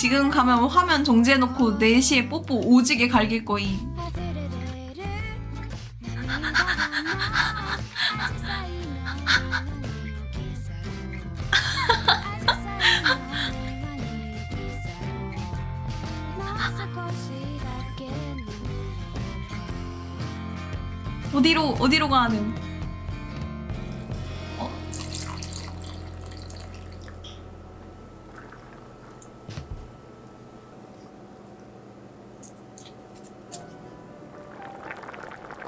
지금 가면 화면 정지해놓고 4시에 뽀뽀 오지게 갈길 거임. 어디로 어디로 가는?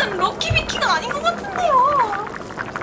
이거는 럭키 비키가 아닌 것 같은데